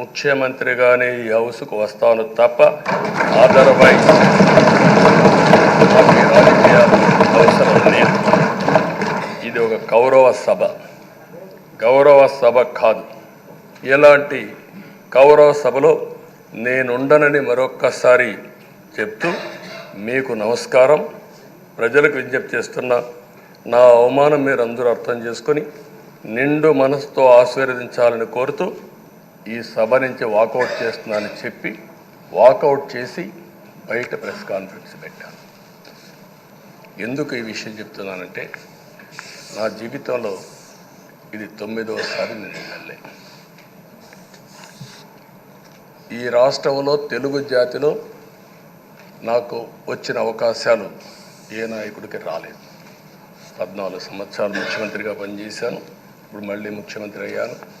ముఖ్యమంత్రిగానే ఈ హౌస్కు వస్తాను తప్ప అదర్వైజ్ రాజకీయాలు అవసరం లేదు. ఇది ఒక గౌరవ సభ. గౌరవ సభ కాదు. ఎలాంటి గౌరవ సభలో నేనుండనని మరొక్కసారి చెప్తూ మీకు నమస్కారం. ప్రజలకు విజ్ఞప్తి చేస్తున్నా నా అవమానం మీరు అందరూ అర్థం చేసుకొని నిండు మనసుతో ఆశీర్వదించాలని కోరుతూ ఈ సభ నుంచి వాకౌట్ చేస్తున్నానని చెప్పి వాకౌట్ చేసి బయట ప్రెస్ కాన్ఫరెన్స్ పెట్టాను. ఎందుకు ఈ విషయం చెప్తున్నానంటే నా జీవితంలో ఇది తొమ్మిదవసారి నేను వెళ్ళలే. ఈ రాష్ట్రంలో తెలుగు జాతిలో నాకు వచ్చిన అవకాశాలు ఏ నాయకుడికి రాలేదు. పద్నాలుగు సంవత్సరాలు ముఖ్యమంత్రిగా పనిచేశాను ఇప్పుడు మళ్ళీ ముఖ్యమంత్రి అయ్యాను.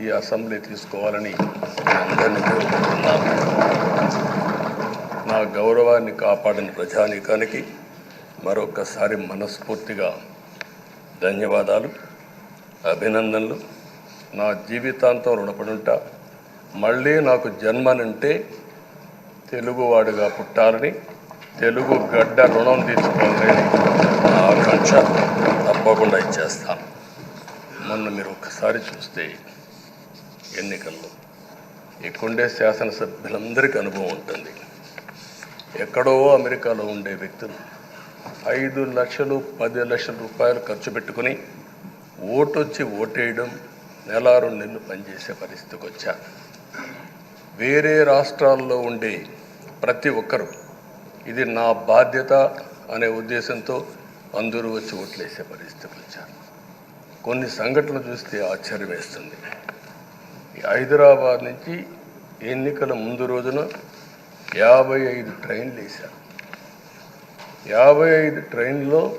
ఈ అసెంబ్లీ తీసుకోవాలని అందరినీ కోరుకుంటున్నాను. నా గౌరవాన్ని కాపాడిన ప్రజానీకానికి మరొకసారి మనస్ఫూర్తిగా ధన్యవాదాలు అభినందనలు. నా జీవితాంతం రుణపడి మళ్ళీ నాకు జన్మనంటే తెలుగువాడుగా పుట్టాలని తెలుగు గడ్డ రుణం తీసుకోవాలని నా ఆకాంక్ష తప్పకుండా ఇచ్చేస్తాను. మొన్న మీరు ఒక్కసారి చూస్తే ఎన్నికల్లో ఇక్కడుండే శాసనసభ్యులందరికీ అనుభవం ఉంటుంది. ఎక్కడో అమెరికాలో ఉండే వ్యక్తులు ఐదు లక్షలు పది లక్షల రూపాయలు ఖర్చు పెట్టుకుని ఓటు వచ్చి ఓటేయడం నెల రెండు నెలలు పనిచేసే పరిస్థితికి వచ్చారు వేరే రాష్ట్రాల్లో ఉండే ప్రతి ఒక్కరూ ఇది నా బాధ్యత అనే ఉద్దేశంతో అందరూ వచ్చి ఓట్లేసే పరిస్థితికి వచ్చారు కొన్ని సంఘటనలు చూస్తే ఆశ్చర్యం వేస్తుంది హైదరాబాద్ నుంచి ఎన్నికల ముందు రోజున యాభై ఐదు ట్రైన్లు వేశారు. యాభై ఐదు ట్రైన్లో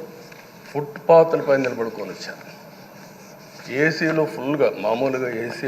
ఫుట్పాత్ల పైన నిలబడుకొని వచ్చారు. ఏసీలో ఫుల్గా మామూలుగా ఏసీ